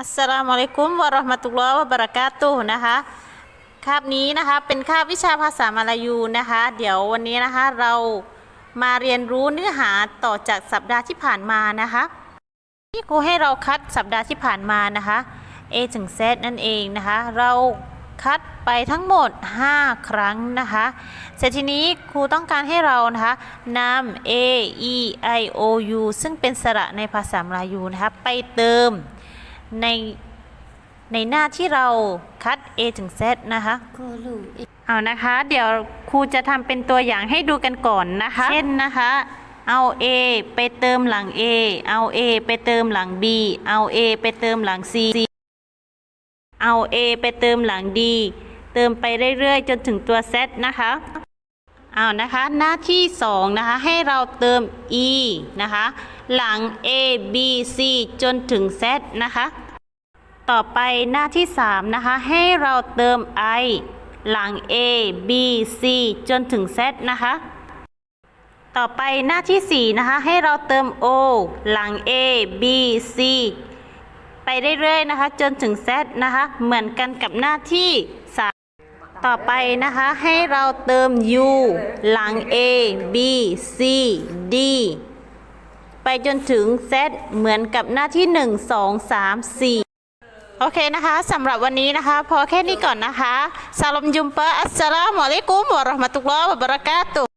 อัสสลามุอะลัยกุมวะเราะห์มะตุลลอฮ์วะบะเราะกาตุฮ์นะคะคาบนี้นะคะเป็นคาบวิชาภาษามาลายูนะคะ เดี๋ยววันนี้นะคะเรามาเรียนรู้เนื้อหาต่อจากสัปดาห์ที่ผ่านมานะคะที่ครูให้เราคัดสัปดาห์ที่ผ่านมานะคะ A ถึง Z นั่นเองนะคะ เราคัดไปทั้งหมด 5 ครั้งนะคะ เสร็จทีนี้ครูต้องการให้เรานะคะนำ A E I O U ซึ่งเป็นสระในภาษามลายูนะคะ ไปเติม ในในหน้าที่เราคัด A ถึง Z นะคะ Kolu เอานะคะ เดี๋ยวครูจะทำเป็นตัวอย่างให้ดูกันก่อนนะคะ เช่นนะคะ เอา A ไปเติมหลัง A เอา A ไปเติมหลัง B เอา A ไปเติมหลัง C เอา A ไปเติมหลัง D เติมไปเรื่อยๆ จนถึงตัว Z นะคะเอานะคะ หน้าที่ 2 นะคะ ให้เราเติม e นะคะ หลัง a b c จนถึง z นะคะ ต่อไปหน้าที่ 3 นะคะ ให้เราเติม i หลัง a b c จนถึง z นะคะ ต่อไปหน้าที่ 4 นะคะ ให้เราเติม o หลัง a b c ไปเรื่อยๆนะคะ จนถึง z นะคะ เหมือนกันกับหน้าที่ 3 ต่อไปนะคะ ให้เราเติม u หลัง a b c d ไปจนถึง z เหมือนกับหน้าที่ 1 2 3 4 โอเคนะคะสำหรับวันนี้นะคะ พอแค่นี้ก่อนนะคะซาลมยุมปะอัสสลามุอะลัยกุมวะเราะห์มะตุลลอฮ์วะบะเราะกาตุ